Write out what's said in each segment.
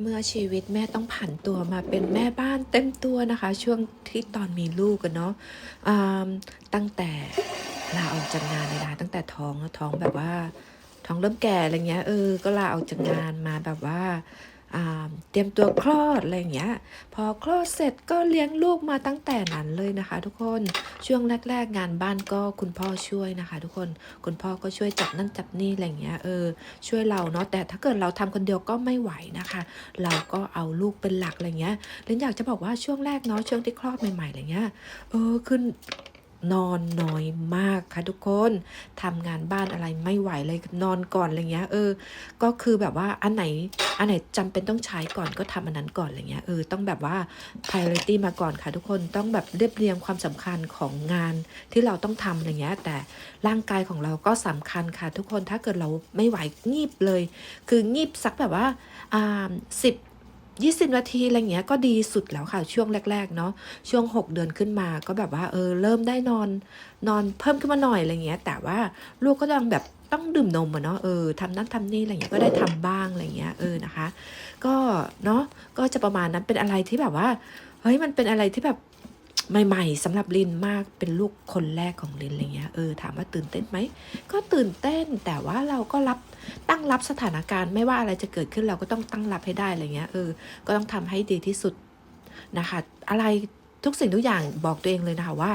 เมื่อชีวิตแม่ต้องผันตัวมาเป็นแม่บ้านเต็มตัวนะคะ ช่วงที่ตอนมีลูกกันเนาะตั้งแต่ลาออกจากงานเลยนะตั้งแต่ท้องแล้วท้องแบบว่าท้องเริ่มแก่อะไรเงี้ยเออก็ลาออกจากงานมาแบบว่า เตรียมตัวคลอดอะไรอย่างเงี้ย พอคลอดเสร็จก็เลี้ยงลูกมาตั้งแต่นั้นเลยนะคะ ทุกคน ช่วงแรก ๆ งานบ้านก็คุณพ่อช่วยนะคะ ทุกคน คุณพ่อก็ช่วยจับนั่นจับนี่อะไรอย่างเงี้ย เออ ช่วยเราเนาะ แต่ถ้าเกิดเราทำคนเดียวก็ไม่ไหวนะคะ เราก็เอาลูกเป็นหลักอะไรเงี้ยเรนอยากจะบอกว่าช่วงแรกเนาะ ช่วงที่คลอดใหม่ๆอะไรเงี้ย เออขึ้น นอนน้อยมากค่ะทุกคนทำงานบ้านอะไรไม่ไหวเลยนอนก่อนอะไรเงี้ยเออ ก็คือแบบว่าอันไหนอันไหนจำเป็นต้องใช้ก่อนก็ทำอันนั้นก่อนอะไรเงี้ยเออต้องแบบว่า priority มาก่อนค่ะทุกคนต้องแบบเรียบเรียงความสำคัญของงานที่เราต้องทำอะไรเงี้ยแต่ร่างกายของเราก็สำคัญค่ะ ทุกคนถ้าเกิดเราไม่ไหวงีบเลย คืองีบสักแบบว่าอ่าสิบ ยี่สิบนาทีอะไรเงี้ยก็ดีสุดแล้วค่ะช่วงแรก ๆ เนาะช่วง 6 เดือนขึ้นมาก็แบบว่าเออเริ่มได้นอนนอนเพิ่มขึ้นมาหน่อยอะไรเงี้ย แต่ว่าลูกก็ต้องแบบต้องดื่มนมอะเนาะเออทำนั่นทำนี่อะไรเงี้ยก็ได้ทำบ้างอะไรเงี้ยเออนะคะ ก็เนาะก็จะประมาณนั้นเป็นอะไรที่แบบว่าเฮ้ยมันเป็นอะไรที่แบบ ใหม่ๆสำหรับลินมากเป็นลูกคนแรกของลินอะไรเงี้ยเออถามว่าตื่นเต้นไหมก็ตื่นเต้นแต่ว่าเราก็รับตั้งรับสถานการณ์ไม่ว่าอะไรจะเกิดขึ้นเราก็ต้องตั้งรับให้ได้อะไรเงี้ยเออก็ต้องทำให้ดีที่สุดนะคะ อะไร ทุกสิ่งทุกอย่างบอกตัวเองเลยนะคะว่า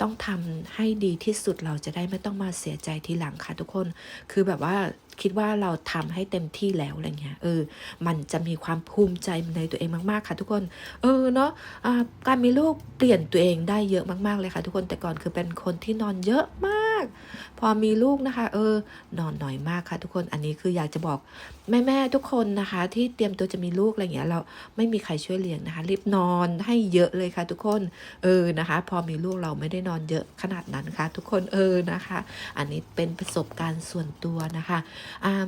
ต้องทำให้ดีที่สุดเราจะได้ไม่ต้องมาเสียใจทีหลังค่ะทุกคน คือแบบว่าคิดว่าเราทำให้เต็มที่แล้วอะไรเงี้ย เออ มันจะมีความภูมิใจในตัวเองมากๆค่ะ ทุกคน เออเนาะะการมีลูกเปลี่ยนตัวเองได้เยอะมากๆเลยค่ะ ทุกคน แต่ก่อนคือเป็นคนที่นอนเยอะมาก พอมีลูกนะคะ เออ นอนน้อยมากค่ะ ทุกคนอันนี้คืออยากจะบอกแม่แม่ทุกคนนะคะ ที่เตรียมตัวจะมีลูกอะไรเงี้ยเราไม่มีใครช่วยเลี้ยงนะคะ รีบนอนให้เยอะเลยค่ะ ทุกคนเออนะคะ พอมีลูกเราไม่ได้นอนเยอะขนาดนั้นค่ะ ทุกคนเออนะคะ อันนี้เป็นประสบการณ์ส่วนตัวนะคะอ่า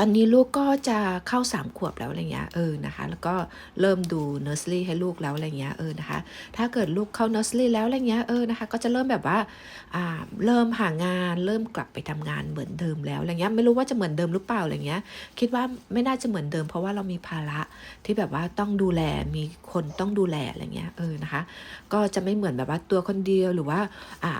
อนนี้ลูกก็จะเข้าสามขวบแล้วอะไรเงี้ยเออนะคะ แล้วก็เริ่มดูเนอร์สรี่ให้ลูกแล้วอะไรเงี้ยเออนะคะ ถ้าเกิดลูกเข้าเนอร์สรี่แล้วอะไรเงี้ยเออนะคะ ก็จะเริ่มแบบว่าอ่าเริ่มหางานเริ่มกลับไปทำงานเหมือนเดิมแล้วอะไรเงี้ยไม่รู้ว่าจะเหมือนเดิมหรือเปล่าอะไรเงี้ย คิดว่าไม่น่าจะเหมือนเดิม เพราะว่าเรามีภาระที่แบบว่าต้องดูแลมีคนต้องดูแลอะไรเงี้ยเออนะคะ ก็จะไม่เหมือนแบบว่าตัวคนเดียวหรือว่าอ่า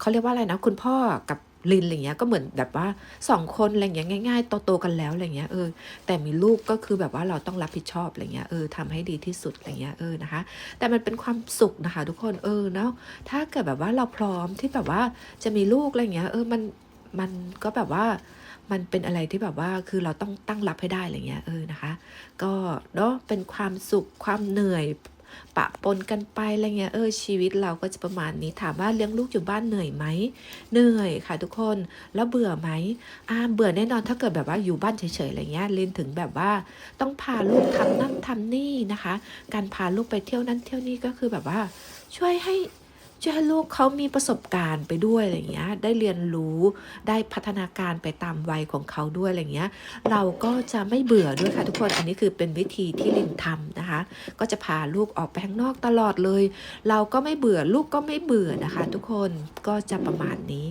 เขาเรียกว่าอะไรนะ คุณพ่อกับ ลินอะไรเงี้ยก็เหมือนแบบว่าสองคนอะไรเงี้ยง่ายๆโตๆกันแล้วอะไรเงี้ยเออแต่มีลูกก็คือแบบว่าเราต้องรับผิดชอบอะไรเงี้ยเออทำให้ดีที่สุดอะไรเงี้ยเออนะคะ แต่มันเป็นความสุขนะคะทุกคนเออเนาะถ้าเกิดแบบว่าเราพร้อมที่แบบว่าจะมีลูกอะไรเงี้ยเออมันมันก็แบบว่ามันเป็นอะไรที่แบบว่าคือเราต้องตั้งรับให้ได้อะไรเงี้ยเออนะคะ ก็เนาะเป็นความสุขความเหนื่อย ปะปนกันไปอะไรเงี้ยเออชีวิตเราก็จะประมาณนี้ถามว่าเลี้ยงลูกอยู่บ้านเหนื่อยไหมเหนื่อยค่ะทุกคนแล้วเบื่อไหมอ่าเบื่อแน่นอนถ้าเกิดแบบว่าอยู่บ้านเฉยๆอะไรเงี้ยเรียนถึงแบบว่าต้องพาลูกทำนั่นทำนี่นะคะ การพาลูกไปเที่ยวนั่นเที่ยวนี่ก็คือแบบว่าช่วยให้ ช่วยให้ลูกเขามีประสบการณ์ไปด้วยอะไรเงี้ย ได้เรียนรู้ได้พัฒนาการไปตามวัยของเขาด้วยอะไรเงี้ย เราก็จะไม่เบื่อด้วยค่ะทุกคนอันนี้คือเป็นวิธีที่ลินทำนะคะ ก็จะพาลูกออกไปข้างนอกตลอดเลย เราก็ไม่เบื่อลูกก็ไม่เบื่อนะคะ ทุกคนก็จะประมาณนี้